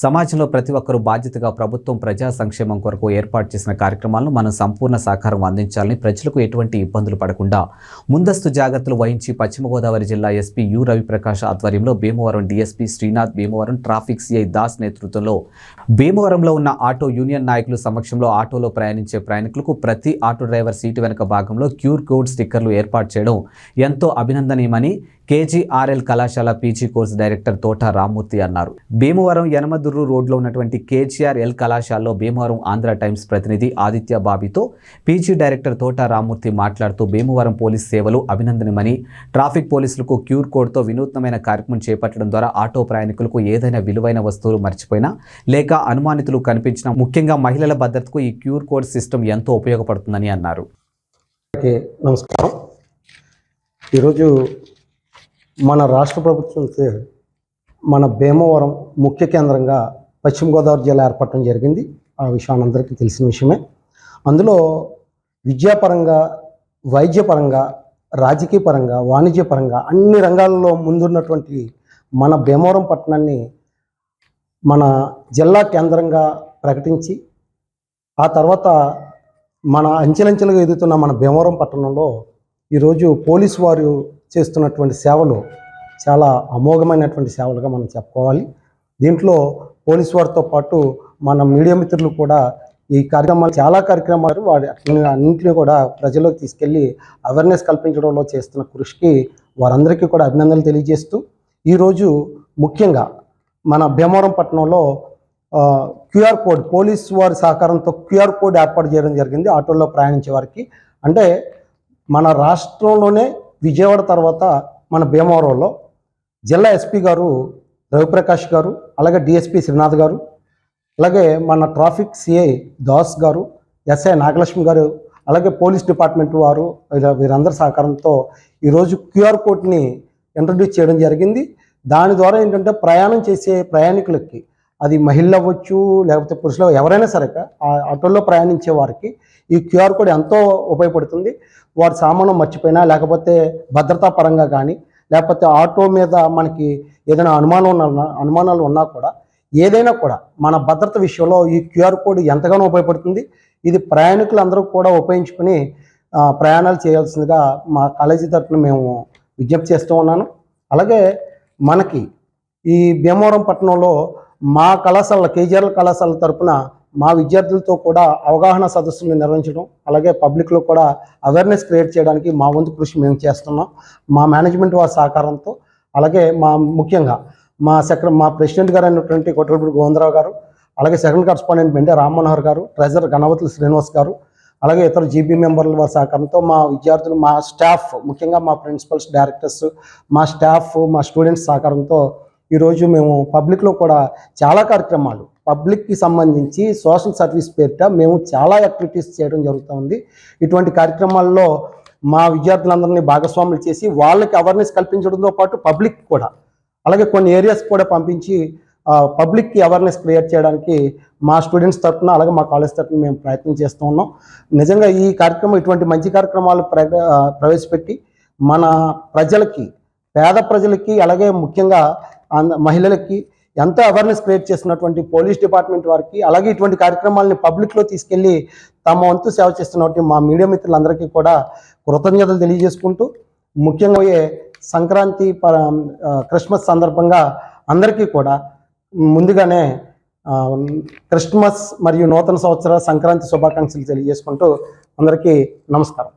సమాజంలో ప్రతి ఒక్కరూ బాధ్యతగా ప్రభుత్వం ప్రజా సంక్షేమం కొరకు ఏర్పాటు చేసిన కార్యక్రమాలను మనం సంపూర్ణ సహకారం అందించాలని ప్రజలకు ఎటువంటి ఇబ్బందులు పడకుండా ముందస్తు జాగ్రత్తలు వహించి పశ్చిమ గోదావరి జిల్లా ఎస్పీ యు రవిప్రకాష్ ఆధ్వర్యంలో Bhimavaram DSP Srinath Bhimavaram traffic CI Das నేతృత్వంలో భీమవరంలో ఉన్న ఆటో యూనియన్ నాయకుల సమక్షంలో ఆటోలో ప్రయాణించే ప్రయాణికులకు ప్రతి ఆటో డ్రైవర్ సీటు వెనుక భాగంలో క్యూర్ కోడ్ స్టిక్కర్లు ఏర్పాటు చేయడం ఎంతో అభినందనీయమని కేజీఆర్ఎల్ కళాశాల పీజీ కోర్స్ డైరెక్టర్ తోట రామ్మూర్తి అన్నారు. భీమవరం యనమదుర్రు రోడ్లో ఉన్నటువంటి కేజీఆర్ఎల్ కళాశాలలో భీమవరం ఆంధ్ర టైమ్స్ ప్రతినిధి ఆదిత్య బాబితో పీజీ డైరెక్టర్ తోట రామ్మూర్తి మాట్లాడుతూ భీమవరం పోలీస్ సేవలు అభినందనమని ట్రాఫిక్ పోలీసులకు క్యూర్ కోడ్తో వినూత్నమైన కార్యక్రమం చేపట్టడం ద్వారా ఆటో ప్రయాణికులకు ఏదైనా విలువైన వస్తువులు మర్చిపోయినా లేక అనుమానితులు కనిపించిన ముఖ్యంగా మహిళల భద్రతకు ఈ క్యూర్ కోడ్ సిస్టమ్ ఎంతో ఉపయోగపడుతుందని అన్నారు. నమస్కారం. ఈరోజు మన రాష్ట్ర ప్రభుత్వం మన భీమవరం ముఖ్య కేంద్రంగా పశ్చిమ గోదావరి జిల్లా ఏర్పడటం జరిగింది. ఆ విషయం అందరికీ తెలిసిన విషయమే. అందులో విద్యాపరంగా వైద్యపరంగా రాజకీయ పరంగా వాణిజ్యపరంగా అన్ని రంగాల్లో ముందున్నటువంటి మన భీమవరం పట్టణాన్ని మన జిల్లా కేంద్రంగా ప్రకటించి ఆ తర్వాత మన అంచెలంచెలుగా ఎదుగుతున్న మన భీమవరం పట్టణంలో ఈరోజు పోలీసు వారు చేస్తున్నటువంటి సేవలు చాలా అమోఘమైనటువంటి సేవలుగా మనం చెప్పుకోవాలి. దీంట్లో పోలీసు వారితో పాటు మన మీడియా మిత్రులు కూడా ఈ కార్యక్రమాలు చాలా కార్యక్రమాలు వారి అన్నింటినీ కూడా ప్రజల్లోకి తీసుకెళ్ళి అవేర్నెస్ కల్పించడంలో చేస్తున్న కృషికి వారందరికీ కూడా అభినందనలు తెలియజేస్తూ ఈరోజు ముఖ్యంగా మన భీమవరం పట్టణంలో క్యూఆర్ కోడ్ పోలీస్ వారి సహకారంతో క్యూఆర్ కోడ్ ఏర్పాటు చేయడం జరిగింది. ఆటోల్లో ప్రయాణించే వారికి. అంటే మన రాష్ట్రంలోనే విజయవాడ తర్వాత మన భీమవరంలో జిల్లా ఎస్పీ గారు రవిప్రకాష్ గారు అలాగే డిఎస్పి శ్రీనాథ్ గారు అలాగే మన ట్రాఫిక్ సిఐ దాస్ గారు ఎస్ఐ నాగలక్ష్మి గారు అలాగే పోలీస్ డిపార్ట్మెంట్ వారు వీరందరి సహకారంతో ఈరోజు క్యూఆర్ కోడ్ని ఇంట్రడ్యూస్ చేయడం జరిగింది. దాని ద్వారా ఏంటంటే ప్రయాణం చేసే ప్రయాణికులకి అది మహిళ అవ్వచ్చు లేకపోతే పురుషులు ఎవరైనా సరే ఆ ఆటోలో ప్రయాణించే వారికి ఈ క్యూఆర్ కోడ్ ఎంతో ఉపయోగపడుతుంది. వారి సామాను మర్చిపోయినా లేకపోతే భద్రతా పరంగా కానీ లేకపోతే ఆటో మీద మనకి ఏదైనా అనుమానం ఉన్న అనుమానాలు ఉన్నా కూడా ఏదైనా కూడా మన భద్రత విషయంలో ఈ క్యూఆర్ కోడ్ ఎంతగానో ఉపయోగపడుతుంది. ఇది ప్రయాణికులందరూ కూడా ఉపయోగించుకొని ప్రయాణాలు చేయాల్సిందిగా మా కాలేజీ తరఫున మేము విజ్ఞప్తి చేస్తూ ఉన్నాను. అలాగే మనకి ఈ భీమవరం పట్టణంలో మా కళాశాల కేజీఆర్ కళాశాల తరపున మా విద్యార్థులతో కూడా అవగాహన సదస్సులను నిర్వహించడం అలాగే పబ్లిక్లో కూడా అవేర్నెస్ క్రియేట్ చేయడానికి మా వంతు కృషి మేము చేస్తున్నాం. మా మేనేజ్మెంట్ వారి సహకారంతో అలాగే మా ముఖ్యంగా మా సెక్ర మా ప్రెసిడెంట్ గారు అయినటువంటి కొట్టలపూడి గోవిందరావు గారు అలాగే సెకండ్ కరస్పాండెంట్ మెండే రామ్మనోహర్ గారు ట్రెజర్ గణవతులు శ్రీనివాస్ గారు అలాగే ఇతర జీబీ మెంబర్ల వారి సహకారంతో మా విద్యార్థులు మా స్టాఫ్ ముఖ్యంగా మా ప్రిన్సిపల్స్ డైరెక్టర్స్ మా స్టాఫ్ మా స్టూడెంట్స్ సహకారంతో ఈరోజు మేము పబ్లిక్లో కూడా చాలా కార్యక్రమాలు. పబ్లిక్కి సంబంధించి సోషల్ సర్వీస్ పేరిట మేము చాలా యాక్టివిటీస్ చేయడం జరుగుతుంది. ఇటువంటి కార్యక్రమాల్లో మా విద్యార్థులందరినీ భాగస్వాములు చేసి వాళ్ళకి అవేర్నెస్ కల్పించడంతో పాటు పబ్లిక్ కూడా అలాగే కొన్ని ఏరియాస్ కూడా పంపించి పబ్లిక్కి అవేర్నెస్ క్రియేట్ చేయడానికి మా స్టూడెంట్స్ తరఫున అలాగే మా కాలేజ్ తరఫున మేము ప్రయత్నం చేస్తూ ఉన్నాం. నిజంగా ఈ కార్యక్రమం ఇటువంటి మంచి కార్యక్రమాలు ప్ర ప్రవేశపెట్టి మన ప్రజలకి పేద ప్రజలకి అలాగే ముఖ్యంగా మహిళలకి ఎంతో అవేర్నెస్ క్రియేట్ చేస్తున్నటువంటి పోలీస్ డిపార్ట్మెంట్ వారికి అలాగే ఇటువంటి కార్యక్రమాలని పబ్లిక్లో తీసుకెళ్ళి తమ వంతు సేవ చేస్తున్నటువంటి మా మీడియా మిత్రులందరికీ కూడా కృతజ్ఞతలు తెలియజేసుకుంటూ ముఖ్యంగా సంక్రాంతి క్రిస్మస్ సందర్భంగా అందరికీ కూడా ముందుగానే క్రిస్మస్ మరియు నూతన సంవత్సర సంక్రాంతి శుభాకాంక్షలు తెలియజేసుకుంటూ అందరికీ నమస్కారం.